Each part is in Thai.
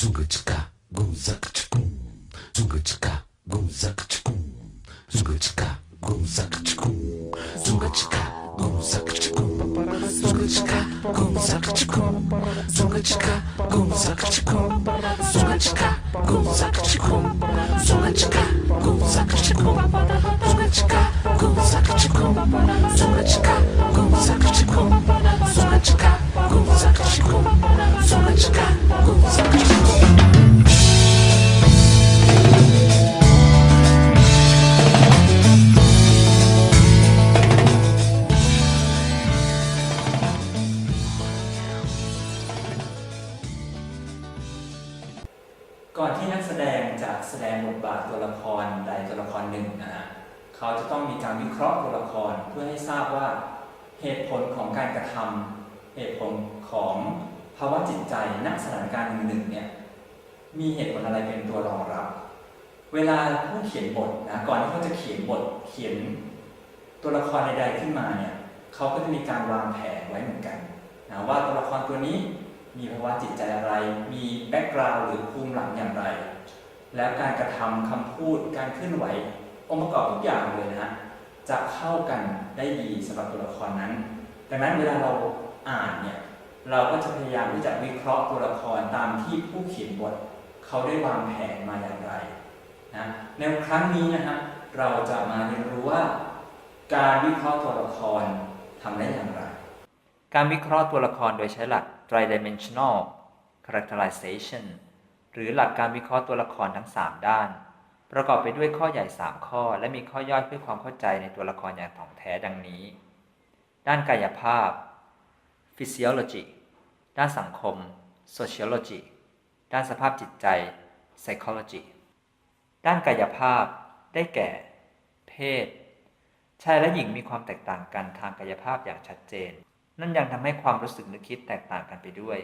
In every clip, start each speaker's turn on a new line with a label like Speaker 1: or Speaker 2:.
Speaker 1: Zunga chika, gum zaka chikum. Zunga chika, gum zaka chikum. Zunga chika, gum zaka chikum. Zunga chika, gum chikum. Zunga chika, gum chikum. Zunga chika, gum chikum. Zunga chika, gum chikum.
Speaker 2: Sungachika, go Sakachikum, Sungachika, go Sakachikum, Sungachika, go Sakachikum, Sungachika, go Sakachikum. เขาจะต้องมีการวิเคราะห์ตัวละครเพื่อให้ทราบว่าเหตุผลของการกระทำเหตุผลของภาวะจิตใจณสถานการณ์หนึ่งๆเนี่ยมีเหตุผลอะไรเป็นตัวรองรับ เวลาผู้เขียนบทนะก่อนที่เขาจะเขียนบทเขียนตัวละครใดๆขึ้นมาเนี่ยเขาก็จะมีการวางแผนไว้เหมือนกันนะว่าตัวละครตัวนี้มีภาวะจิตใจอะไร มีแบ็กกราวด์หรือภูมิหลังอย่างไร แล้วการกระทำคำพูดการเคลื่อนไหว องค์ประกอบทุกอย่างเลยนะฮะจะเข้ากันได้ดีสำหรับตัวละครนั้น ดังนั้นเวลาเราอ่านเนี่ยเราก็จะพยายามที่จะวิเคราะห์ตัวละครตามที่ผู้เขียนบท เขาได้วางแผนมาอย่างไรนะในครั้งนี้นะฮะเราจะมาเรียนรู้ว่าการวิเคราะห์ตัวละครทำได้อย่างไร การวิเคราะห์ตัวละครโดยใช้หลัก tridimensional characterization หรือหลักการวิเคราะห์ตัวละครทั้ง 3 ด้าน ประกอบไปด้วยข้อใหญ่ 3 ข้อ และมีข้อย่อยเพื่อความเข้าใจในตัวละครอย่างถ่องแท้ดังนี้ ด้านกายภาพ physiology ด้านสังคม sociology ด้านสภาพจิตใจ psychology ด้านกายภาพ ได้แก่ เพศ ชายและหญิงมีความแตกต่างกันทางกายภาพอย่างชัดเจน นั่นยังทำให้ความรู้สึกนึกคิดแตกต่างกันไปด้วย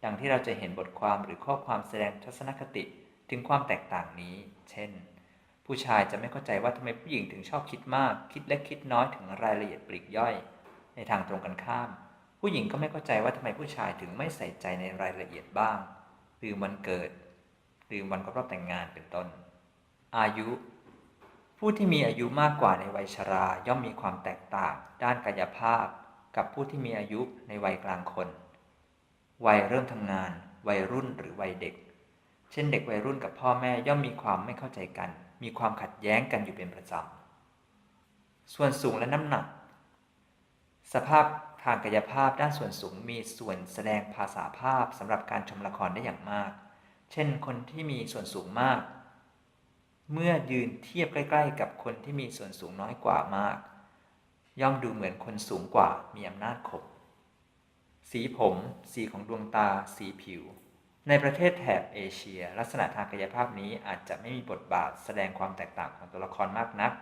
Speaker 2: อย่างที่เราจะเห็นบทความหรือข้อความแสดงทัศนคติ ถึงความแตกต่างนี้ เช่น ผู้ชายจะไม่เข้าใจว่าทำไมผู้หญิงถึงชอบคิดมาก คิดเล็กคิดน้อยถึงรายละเอียดปลีกย่อย ในทางตรงกันข้าม ผู้หญิงก็ไม่เข้าใจว่าทำไมผู้ชายถึงไม่ใส่ใจในรายละเอียดบ้างลืมวันเกิดลืมวันครบรอบแต่งงานเป็นต้น อายุ ผู้ที่มีอายุมากกว่าในวัยชราย่อมมีความแตกต่าง ด้านกายภาพ กับผู้ที่มีอายุในวัยกลางคน วัยเริ่มทำงาน วัยรุ่นหรือวัยเด็ก เช่นเด็กวัยรุ่นกับพ่อแม่ย่อมมีความไม่เข้าใจกัน มีความขัดแย้งกันอยู่เป็นประจำ ส่วนสูงและน้ำหนัก สภาพทางกายภาพด้านส่วนสูงมีส่วนแสดงภาษาภาพสำหรับการชมละครได้อย่างมาก เช่นคนที่มีส่วนสูงมาก เมื่อยืนเทียบใกล้ ๆ กับคนที่มีส่วนสูงน้อยกว่ามาก ย่อมดูเหมือนคนสูงกว่ามีอำนาจข่มสีผม สีของดวงตา สีผิว ในประเทศแถบเอเชีย ลักษณะทางกายภาพนี้อาจจะไม่มีบทบาทแสดงความแตกต่างของตัวละครมากนัก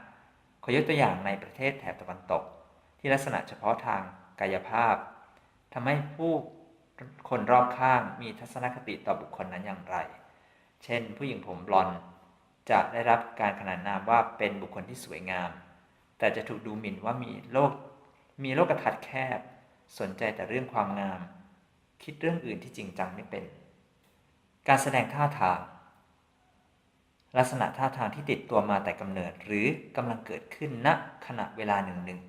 Speaker 2: ขอยกตัวอย่างในประเทศแถบตะวันตก ที่ลักษณะเฉพาะทางกายภาพทำให้ผู้คนรอบข้างมีทัศนคติต่อบุคคลนั้นอย่างไร เช่น ผู้หญิงผมบลอนจะได้รับการขนานนามว่าเป็นบุคคลที่สวยงาม แต่จะถูกดูหมิ่นว่ามีโลก มีโลกทัศน์แคบ สนใจแต่เรื่องความงาม คิดเรื่องอื่นที่จริงจังไม่เป็น การแสดงท่าทาง ลักษณะท่าทางที่ติดตัวมาแต่กำเนิด หรือกำลังเกิดขึ้นณขณะเวลาหนึ่งหนึ่ง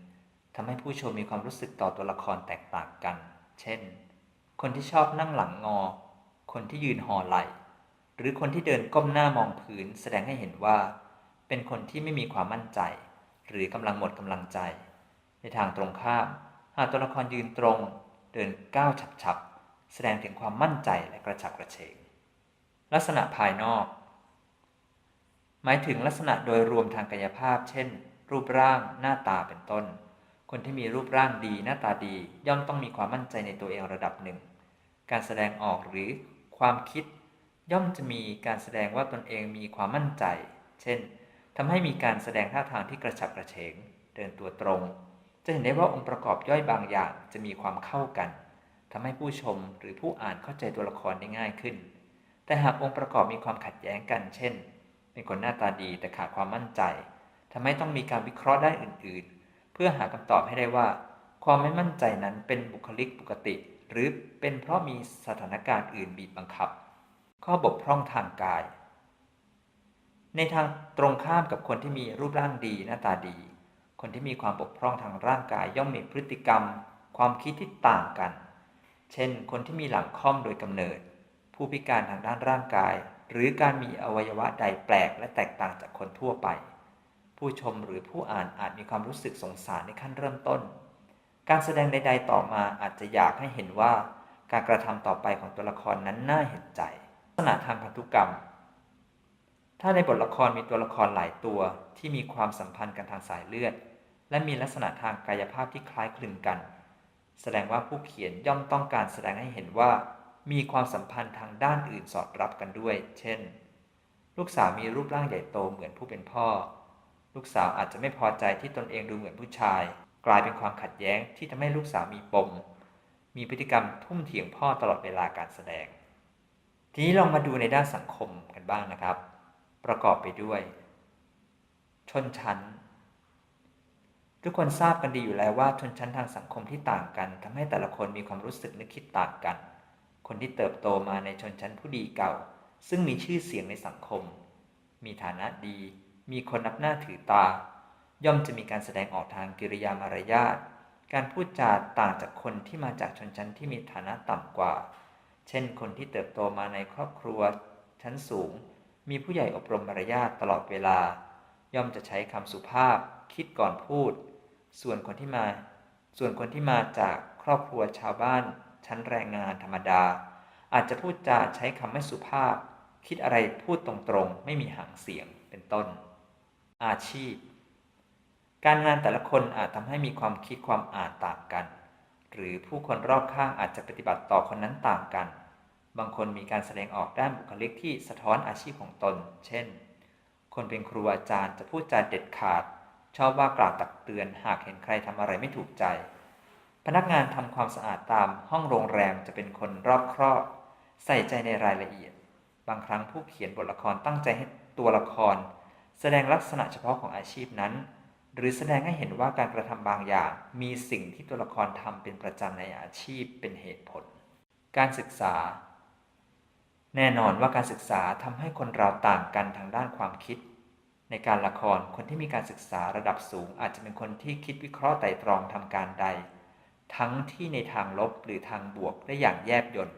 Speaker 2: ทำให้ผู้ชมมีความรู้สึกต่อตัวละครแตกต่างกัน เช่น คนที่ชอบนั่งหลังงอ คนที่ยืนห่อไหล่ หรือคนที่เดินก้มหน้ามองพื้น แสดงให้เห็นว่า เป็นคนที่ไม่มีความมั่นใจ หรือกำลังหมดกำลังใจ ในทางตรงข้าม หากตัวละครยืนตรง เดินก้าวฉับๆ แสดงถึงความมั่นใจและกระฉับกระเฉง ลักษณะภายนอก หมายถึงลักษณะโดยรวมทางกายภาพ เช่น รูปร่างหน้าตาเป็นต้น คนที่มีรูปร่างดีหน้าตาดีย่อมต้องมีความมั่นใจในตัวเองระดับหนึ่ง การแสดงออกหรือความคิด ย่อมจะมีการแสดงว่าตนเองมีความมั่นใจ เช่นทำให้มีการแสดงท่าทางที่กระฉับกระเฉง เดินตัวตรง จะเห็นได้ว่าองค์ประกอบย่อยบางอย่างจะมีความเข้ากันทำให้ผู้ชมหรือผู้อ่านเข้าใจตัวละครได้ง่ายขึ้น แต่หากองค์ประกอบมีความขัดแย้งกัน เช่น เป็นคนหน้าตาดีแต่ขาดความมั่นใจทำให้ต้องมีการวิเคราะห์ด้านอื่น ๆ เพื่อหาคำตอบให้ได้ว่า ความไม่มั่นใจนั้นเป็นบุคลิกปกติ หรือเป็นเพราะมีสถานการณ์อื่นบีบบังคับ ข้อบกพร่องทางกาย ในทางตรงข้ามกับคนที่มีรูปร่างดีหน้าตาดี คนที่มีความบกพร่องทางร่างกายย่อมมีพฤติกรรม ความคิดที่ต่างกัน เช่น คนที่มีหลังค่อมโดยกำเนิด ผู้พิการทางด้านร่างกาย หรือการมีอวัยวะใดแปลกและแตกต่างจากคนทั่วไป ผู้ชมหรือผู้อ่านอาจมีความรู้สึกสงสารในขั้นเริ่มต้น การแสดงใด ๆ ต่อมาอาจจะอยากให้เห็นว่า การกระทำต่อไปของตัวละครนั้นน่าเห็นใจ ลักษณะทางพันธุกรรม ถ้าในบทละครมีตัวละครหลายตัวที่มีความสัมพันธ์กันทางสายเลือด และมีลักษณะทางกายภาพที่คล้ายคลึงกัน แสดงว่าผู้เขียนย่อมต้องการแสดงให้เห็นว่า มีความสัมพันธ์ทางด้านอื่นสอดรับกันด้วย เช่น ลูกสาวมีรูปร่างใหญ่โตเหมือนผู้เป็นพ่อ ลูกสาวอาจจะไม่พอใจที่ตนเองดูเหมือนผู้ชาย กลายเป็นความขัดแย้งที่ทำให้ลูกสาวมีปม มีพฤติกรรมทุ่มเถียงพ่อตลอดเวลาการแสดง ทีนี้ลองมาดูในด้านสังคมกันบ้างนะครับ ประกอบไปด้วย ชนชั้นทุกคนทราบกันดีอยู่แล้วว่าชนชั้นทางสังคมที่ต่างกันทำให้แต่ละคนมีความรู้สึกนึกคิดต่างกัน คนที่เติบโตมาในชนชั้นผู้ดีเก่า ซึ่งมีชื่อเสียงในสังคม มีฐานะดี มีคนนับหน้าถือตา ย่อมจะมีการแสดงออกทางกิริยามารยาท การพูดจาต่างจากคนที่มาจากชนชั้นที่มีฐานะต่ำกว่า เช่น คนที่เติบโตมาในครอบครัว ชั้นสูง มีผู้ใหญ่อบรมมารยาทตลอดเวลา ย่อมจะใช้คำสุภาพ คิดก่อนพูด ส่วนคนที่มา ส่วนคนที่มาจากครอบครัวชาวบ้าน ชั้นแรงงานธรรมดา อาจจะพูดจาใช้คำไม่สุภาพ คิดอะไรพูดตรงๆ ไม่มีหางเสียงเป็นต้น อาชีพ การงานแต่ละคนอาจทำให้มีความคิดความอ่านต่างกัน หรือผู้คนรอบข้างอาจจะปฏิบัติต่อคนนั้นต่างกัน บางคนมีการแสดงออกด้านบุคลิกที่สะท้อนอาชีพของตน เช่น คนเป็นครูอาจารย์จะพูดจาเด็ดขาด ชอบว่ากล่าวตักเตือนหากเห็นใครทำอะไรไม่ถูกใจ พนักงานทำความสะอาดตามห้องโรงแรมจะเป็นคนรอบครอบใส่ใจในรายละเอียด บางครั้งผู้เขียนบทละครตั้งใจให้ตัวละคร แสดงลักษณะเฉพาะของอาชีพนั้น หรือแสดงให้เห็นว่าการกระทำบางอย่าง มีสิ่งที่ตัวละครทำเป็นประจำในอาชีพเป็นเหตุผล การศึกษา แน่นอนว่าการศึกษาทำให้คนเราต่างกันทางด้านความคิด ในการละครคนที่มีการศึกษาระดับสูง อาจจะเป็นคนที่คิดวิเคราะห์ไตร่ตรองทำการใด ทั้งที่ในทางลบหรือทางบวกได้อย่างแยบยล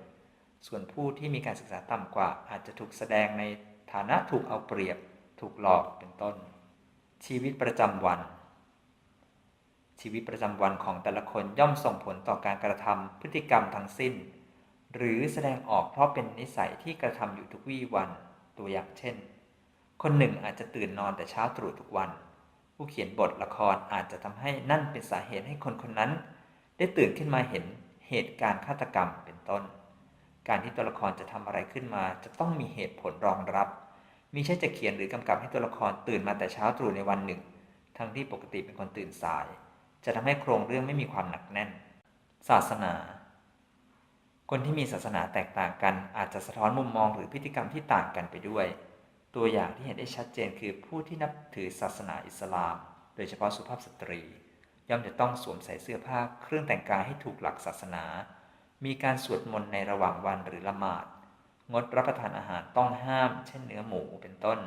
Speaker 2: ส่วนผู้ที่มีการศึกษาต่ำกว่า อาจจะถูกแสดงในฐานะถูกเอาเปรียบ ถูกหลอกเป็นต้น ชีวิตประจำวัน ชีวิตประจำวันของแต่ละคนย่อมส่งผลต่อการกระทำพฤติกรรมทั้งสิ้น หรือแสดงออกเพราะเป็นนิสัยที่กระทำอยู่ทุกวี่วัน ตัวอย่างเช่น คนหนึ่งอาจจะตื่นนอนแต่เช้าตรู่ทุกวัน ผู้เขียนบทละครอาจจะทำให้นั่นเป็นสาเหตุให้คนคนนั้น ได้ตื่นขึ้นมาเห็นเหตุการณ์ฆาตกรรมเป็นต้น การที่ตัวละครจะทำอะไรขึ้นมา จะต้องมีเหตุผลรองรับมิใช่จะเขียนหรือกำกับให้ตัวละครตื่นมาแต่เช้าตรู่ในวันหนึ่ง ทั้งที่ปกติเป็นคนตื่นสาย จะทำให้โครงเรื่องไม่มีความหนักแน่น ศาสนา คนที่มีศาสนาแตกต่างกัน อาจจะสะท้อนมุมมองหรือพฤติกรรมที่ต่างกันไปด้วย ตัวอย่างที่เห็นได้ชัดเจนคือผู้ที่นับถือศาสนาอิสลาม โดยเฉพาะสุภาพสตรี ย่อมจะต้องสวมใส่เสื้อผ้าเครื่องแต่งกายให้ถูกหลักศาสนา มีการสวดมนต์ในระหว่างวันหรือละหมาด งดรับประทานอาหารต้องห้าม เช่นเนื้อหมูเป็นต้น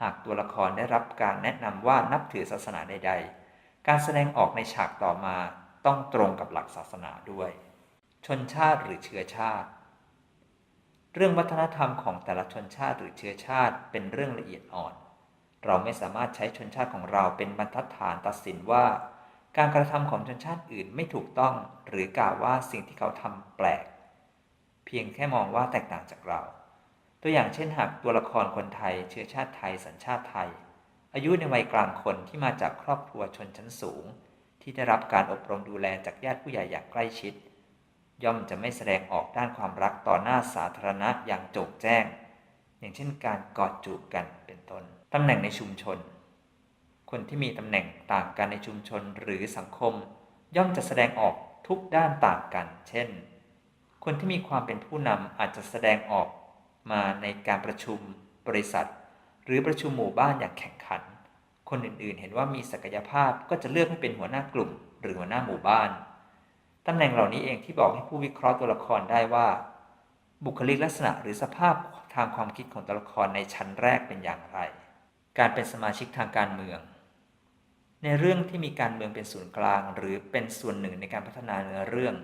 Speaker 2: หากตัวละครได้รับการแนะนำว่านับถือศาสนาใด ๆ การแสดงออกในฉากต่อมาต้องตรงกับหลักศาสนาด้วย ชนชาติหรือเชื้อชาติ เรื่องวัฒนธรรมของแต่ละชนชาติหรือเชื้อชาติเป็นเรื่องละเอียดอ่อน เราไม่สามารถใช้ชนชาติของเราเป็นบรรทัดฐานตัดสินว่า การกระทำของชนชาติอื่นไม่ถูกต้องหรือกล่าวว่าสิ่งที่เขาทำแปลก เพียงแค่มองว่าแตกต่างจากเรา ตัวอย่างเช่นหากตัวละครคนไทย เชื้อชาติไทย สัญชาติไทย อายุในวัยกลางคนที่มาจากครอบครัวชนชั้นสูง ที่ได้รับการอบรมดูแลจากญาติผู้ใหญ่อย่างใกล้ชิด ย่อมจะไม่แสดงออกด้านความรักต่อหน้าสาธารณะอย่างโจงแจ้ง อย่างเช่นการกอดจูบกันเป็นต้นตำแหน่งในชุมชน คนที่มีตำแหน่งต่างกันในชุมชนหรือสังคม ย่อมจะแสดงออกทุกด้านต่างกัน เช่น คนที่มีความเป็นผู้นำอาจจะแสดงออกมาในการประชุมบริษัท หรือประชุมหมู่บ้านอย่างแข่งขัน คนอื่นๆ เห็นว่ามีศักยภาพก็จะเลือกให้เป็นหัวหน้ากลุ่ม หรือหัวหน้าหมู่บ้าน ตำแหน่งเหล่านี้เองที่บอกให้ผู้วิเคราะห์ตัวละครได้ว่า บุคลิกลักษณะหรือสภาพทางความคิดของตัวละครในชั้นแรกเป็นอย่างไร การเป็นสมาชิกทางการเมือง ในเรื่องที่มีการเมืองเป็นศูนย์กลาง หรือเป็นส่วนหนึ่งในการพัฒนาเนื้อเรื่อง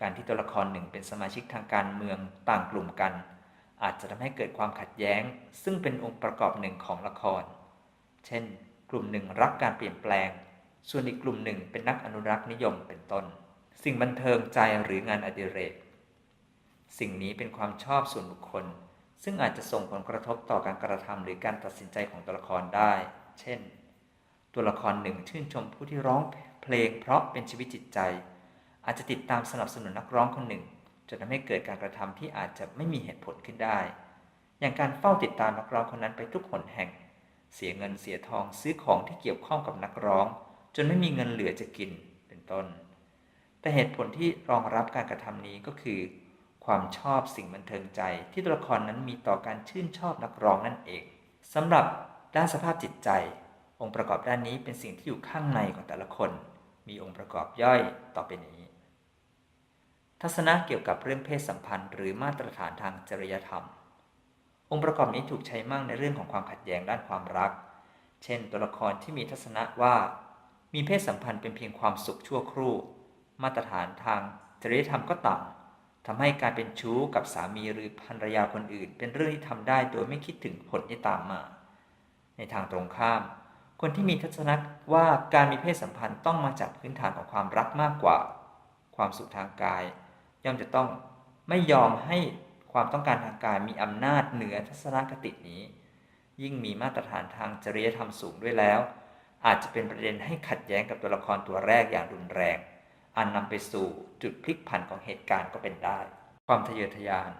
Speaker 2: การที่ตัวละครหนึ่งเป็นสมาชิกทางการเมืองต่างกลุ่มกัน อาจจะทำให้เกิดความขัดแย้ง ซึ่งเป็นองค์ประกอบหนึ่งของละคร เช่น กลุ่มหนึ่งรักการเปลี่ยนแปลง ส่วนอีกกลุ่มหนึ่งเป็นนักอนุรักษ์นิยมเป็นต้น สิ่งบันเทิงใจหรืองานอดิเรก สิ่งนี้เป็นความชอบส่วนบุคคล ซึ่งอาจจะส่งผลกระทบต่อการกระทำหรือการตัดสินใจของตัวละครได้ เช่น ตัวละครหนึ่งชื่นชมผู้ที่ร้องเพลงเพราะเป็นชีวิตจิตใจ อาจจะติดตามสนับสนุนนักร้องคนหนึ่งจนทำให้เกิดการกระทำที่อาจจะไม่มีเหตุผลขึ้นได้ อย่างการเฝ้าติดตามนักร้องคนนั้นไปทุกหนแห่ง เสียเงินเสียทองซื้อของที่เกี่ยวข้องกับนักร้อง จนไม่มีเงินเหลือจะกินเป็นต้น แต่เหตุผลที่รองรับการกระทำนี้ก็คือ ความชอบสิ่งบันเทิงใจที่ตัวละครนั้นมีต่อการชื่นชอบนักร้องนั่นเองสำหรับด้านสภาพจิตใจ องค์ประกอบด้านนี้เป็นสิ่งที่อยู่ข้างในของแต่ละคน มีองค์ประกอบย่อยต่อไปนี้ ทัศนะเกี่ยวกับเรื่องเพศสัมพันธ์ หรือมาตรฐานทางจริยธรรม องค์ประกอบนี้ถูกใช้มากในเรื่องของความขัดแย้งด้านความรัก เช่น ตัวละครที่มีทัศนะว่า มีเพศสัมพันธ์เป็นเพียงความสุขชั่วครู่ มาตรฐานทางจริยธรรมก็ต่ำทำให้การเป็นชู้กับสามีหรือภรรยาคนอื่น เป็นเรื่องที่ทำได้โดยไม่คิดถึงผลที่ตามมา ในทางตรงข้าม คนที่มีทัศนะว่าการมีเพศสัมพันธ์ต้องมาจากพื้นฐานของความรักมากกว่า ความสุขทางกาย ย่อมจะต้องไม่ยอมให้ความต้องการทางกายมีอำนาจเหนือทัศนคตินี้ ยิ่งมีมาตรฐานทางจริยธรรมสูงด้วยแล้ว อาจจะเป็นประเด็นให้ขัดแย้งกับตัวละครตัวแรกอย่างรุนแรง อันนำไปสู่จุดพลิกผันของเหตุการณ์ก็เป็นได้ ความทะเยอทะยาน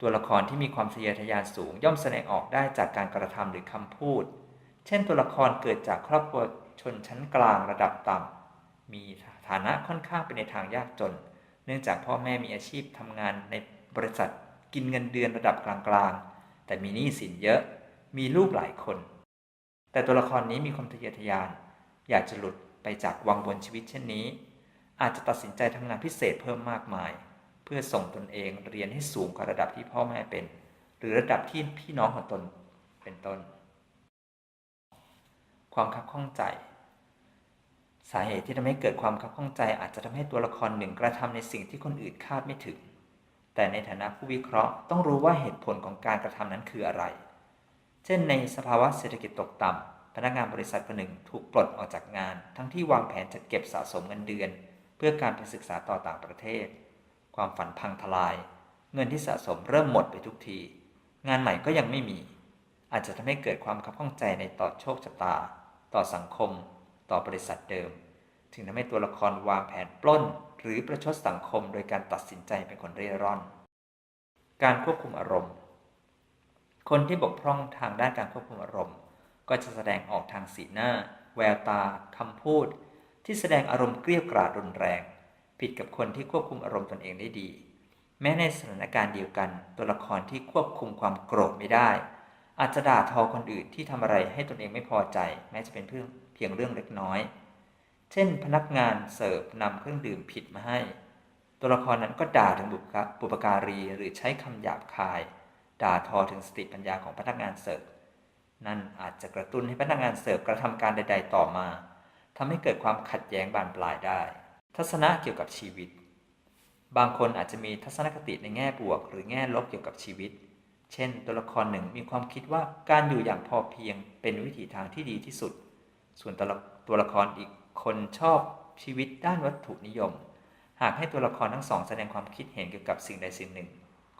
Speaker 2: ตัวละครที่มีความทะเยอทะยานสูงย่อมแสดงออกได้จากการกระทำหรือคำพูด ช่นตัวละครเกิดจากครอบครัวชนชั้นกลางระดับต่ำ มีฐานะค่อนข้างเป็นในทางยากจน เนื่องจากพ่อแม่มีอาชีพทำงานในบริษัทกินเงินเดือนระดับกลางๆ แต่มีหนี้สินเยอะ มีลูกหลายคน แต่ตัวละครนี้มีความทะเยอทะยาน อยากจะหลุดไปจากวังวนชีวิตเช่นนี้ อาจจะตัดสินใจทำงานพิเศษเพิ่มมากมาย เพื่อส่งตนเองเรียนให้สูงกว่าระดับที่พ่อแม่เป็น หรือระดับที่พี่น้องของตนเป็นต้น ความคับข้องใจ สาเหตุที่ทำให้เกิดความคับข้องใจ อาจจะทำให้ตัวละครหนึ่งกระทำในสิ่งที่คนอื่นคาดไม่ถึง แต่ในฐานะผู้วิเคราะห์ต้องรู้ว่าเหตุผลของการกระทำนั้นคืออะไร เช่น ในสภาวะเศรษฐกิจตกต่ำพนักงานบริษัทคนหนึ่งถูกปลดออกจากงาน ทั้งที่วางแผนจัดเก็บสะสมเงินเดือน เพื่อการไปศึกษาต่อต่างประเทศ ความฝันพังทลาย เงินที่สะสมเริ่มหมดไปทุกที งานใหม่ก็ยังไม่มีอาจจะทำให้เกิดความคับข้องใจในต่อโชคชะตา ต่อสังคม ต่อบริษัทเดิม ถึงทำให้ตัวละครวางแผนปล้น หรือประชดสังคมโดยการตัดสินใจเป็นคนเร่ร่อน การควบคุมอารมณ์ คนที่บกพร่องทางด้านการควบคุมอารมณ์ ก็จะแสดงออกทางสีหน้า แววตาคำพูด ที่แสดงอารมณ์เกลี้ยกล่อมรุนแรง ผิดกับคนที่ควบคุมอารมณ์ตนเองได้ดี แม้ในสถานการณ์เดียวกัน ตัวละครที่ควบคุมความโกรธไม่ได้ อาจจะด่าทอคนอื่นที่ทำอะไรให้ตนเองไม่พอใจ แม้จะเป็นเพียงเพียงเรื่องเล็กน้อย เช่น พนักงานเสิร์ฟนำเครื่องดื่มผิดมาให้ ตัวละครนั้นก็ด่าถึงบุพกบุปการีหรือใช้คำหยาบคาย ด่าทอถึงสติปัญญาของพนักงานเสิร์ฟนั่นอาจจะกระตุ้นให้พนักงานเสิร์ฟกระทำการใด ๆ ต่อมาทำให้เกิดความขัดแย้งบานปลายได้ ทัศนะเกี่ยวกับชีวิต บางคนอาจจะมีทัศนคติในแง่บวก หรือแง่ลบเกี่ยวกับชีวิต เช่น ตัวละครหนึ่งมีความคิดว่าการอยู่อย่างพอเพียงเป็นวิถีทางที่ดีที่สุด ส่วนตัวละตัวละครอีกคนชอบชีวิตด้านวัตถุนิยม หากให้ตัวละครทั้งสองแสดงความคิดเห็นเกี่ยวกับสิ่งใดสิ่งหนึ่ง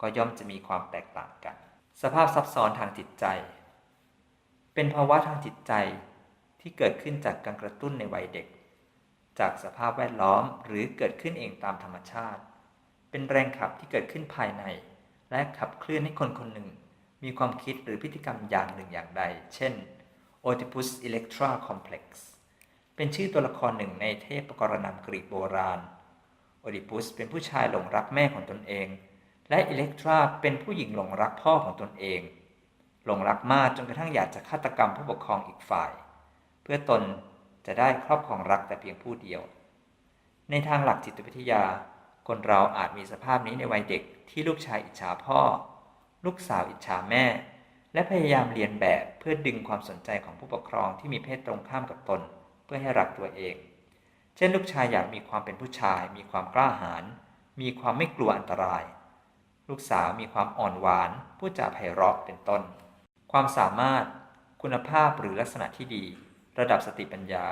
Speaker 2: ก็ย่อมจะมีความแตกต่างกัน สภาพซับซ้อนทางจิตใจ เป็นภาวะทางจิตใจที่เกิดขึ้นจากการกระตุ้นในวัยเด็ก จากสภาพแวดล้อมหรือเกิดขึ้นเองตามธรรมชาติ เป็นแรงขับที่เกิดขึ้นภายใน และขับเคลื่อนให้คนคนหนึ่ง มีความคิดหรือพฤติกรรมอย่างหนึ่งอย่างใด เช่น Oedipus Electra Complex เป็นชื่อตัวละครหนึ่งในเทพประกรณำกรีกโบราณ โอดิปุสเป็นผู้ชายหลงรักแม่ของตนเอง และอิเล็กตราเป็นผู้หญิงหลงรักพ่อของตนเอง หลงรักมากจนกระทั่งอยากจะฆาตกรรมผู้ปกครองอีกฝ่าย เพื่อตนจะได้ครอบครองรักแต่เพียงผู้เดียว ในทางหลักจิตวิทยา คนเราอาจมีสภาพนี้ในวัยเด็กที่ลูกชายอิจฉาพ่อ ลูกสาวอิจฉาแม่ และพยายามเรียนแบบเพื่อดึงความสนใจของผู้ปกครองที่มีเพศตรงข้ามกับตน เพื่อให้รักตัวเอง เช่น ลูกชายอยากมีความเป็นผู้ชาย มีความกล้าหาญมีความไม่กลัวอันตราย ลูกสาวมีความอ่อนหวานพูดจาไพเราะเป็นต้น ความสามารถคุณภาพหรือลักษณะที่ดี ระดับสติปัญญา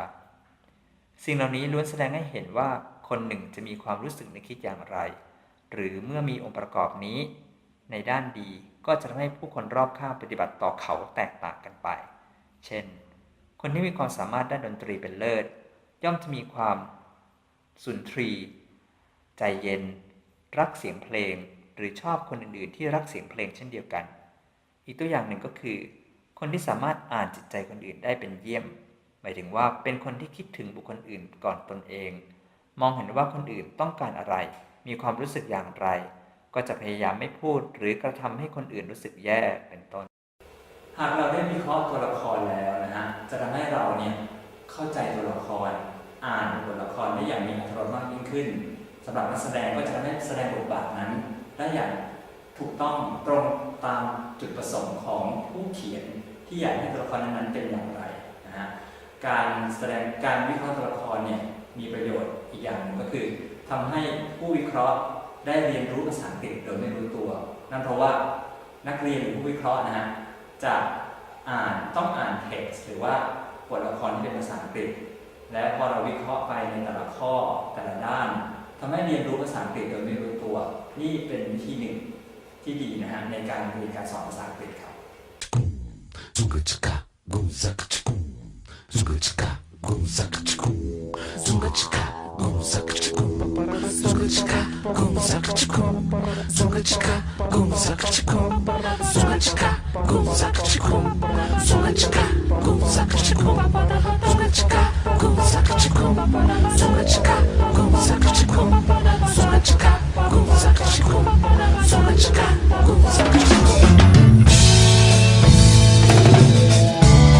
Speaker 2: สิ่งเหล่านี้ล้วนแสดงให้เห็นว่า คนหนึ่งจะมีความรู้สึกนึกคิดอย่างไร หรือเมื่อมีองค์ประกอบนี้ ในด้านดีก็จะทำให้ผู้คนรอบข้างปฏิบัติต่อเขาแตกต่างกันไป เช่น คนที่มีความสามารถด้านดนตรีเป็นเลิศ ย่อมจะมีความสุนทรี ใจเย็น รักเสียงเพลง หรือชอบคนอื่นๆ ที่รักเสียงเพลงเช่นเดียวกัน อีกตัวอย่างหนึ่งก็คือ คนที่สามารถอ่านจิตใจคนอื่นได้เป็นเยี่ยม หมายถึงว่าเป็นคนที่คิดถึงบุคคลอื่นก่อนตนเอง มองเห็นว่าคนอื่นต้องการอะไร มีความรู้สึกอย่างไร ก็จะพยายามไม่พูดหรือกระทำให้คนอื่นรู้สึกแย่เป็นต้น
Speaker 3: หากเราได้วิเคราะห์ตัวละครแล้วนะฮะจะทำให้เราเนี่ยเข้าใจตัวละคร อ่านบทละครได้อย่างมีอรรถรสมากยิ่งขึ้นสำหรับนักแสดงก็จะทำให้แสดงบทบาทนั้นได้อย่างถูกต้องตรงตามจุดประสงค์ของผู้เขียนที่อยากให้ตัวละครนั้นเป็นอย่างไรนะฮะการแสดงการวิเคราะห์ตัวละครเนี่ย มีประโยชน์อีกอย่างหนึ่งก็คือทำให้ผู้วิเคราะห์ได้เรียนรู้ภาษาอังกฤษโดยไม่รู้ตัว นั่นเพราะว่านักเรียนหรือผู้วิเคราะห์นะฮะจะอ่านต้องอ่านเท็กซ์หรือว่าบทละครที่เป็นภาษาอังกฤษ และพอเราวิเคราะห์ไปในแต่ละข้อแต่ละด้านทำให้เรียนรู้ภาษาอังกฤษโดยไม่รู้ตัว นี่เป็นวิธีหนึ่งที่ดีนะฮะในการเรียนการสอนภาษาอังกฤษครับ
Speaker 1: Zunga chika, gum saka çıkum sunga çıka gum saka çıkum sunga çıka gum saka çıkum sunga çıka gum saka çıkum sunga çıka gum saka çıkum sunga çıka gum saka çıkum sunga çıka gum saka çıkum sunga çıka gum saka çıkum sunga çıka gum saka çıkum sunga çıka gum saka çıkum Thank you.